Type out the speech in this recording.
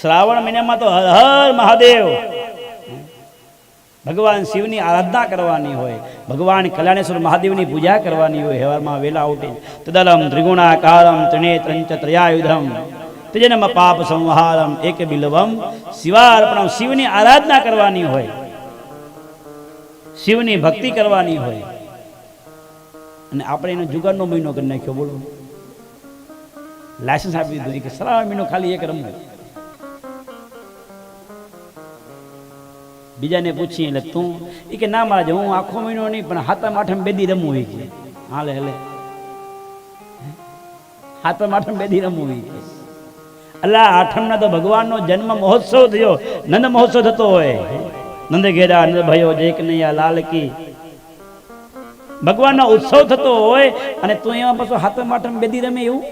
શ્રાવણ મહિનામાં તો હર હર મહાદેવ. ભગવાન શિવની આરાધના કરવાની હોય, ભગવાન કલ્યાણેશ્વર મહાદેવની પૂજા કરવાની હોય હેવારમાં વેલા ઉઠી. તદલમ ત્રિગુણાકારમ ત્રિનેત્રંચ ત્રયાયુધમ. ત્રિજનમ પાપ સંહારમ એક બિલવમ શિવાર્પણમ શિવની આરાધના કરવાની હોય. શિવની ભક્તિ કરવાની હોય. અને આપણે એનો જુગારનો મહિનો કરી નાખ્યો, બોલો. લાયસન્સ આપી દીધું. કે શ્રાવણ મહિનો ખાલી એક રમવું બીજાને પૂછીએ એટલે તું એ કે ના મારા હું આખો મહિનો નહીં, પણ હાથમ આઠમ બેદી રમવું હોય કે. હાલે હાલે. હાથમ આઠમ બેદી રમવું હોય કે. અલ્લા, આઠમના તો ભગવાનનો જન્મ મહોત્સવ થયો. નંદ મહોત્સવ થતો હોય. નંદ ઘેરા, નંદ ભયો જેક કનૈયા, લાલ કી. ભગવાનનો ઉત્સવ થતો હોય અને તું એમાં પાછો હાથમ આઠમ બેદી રમે એવું?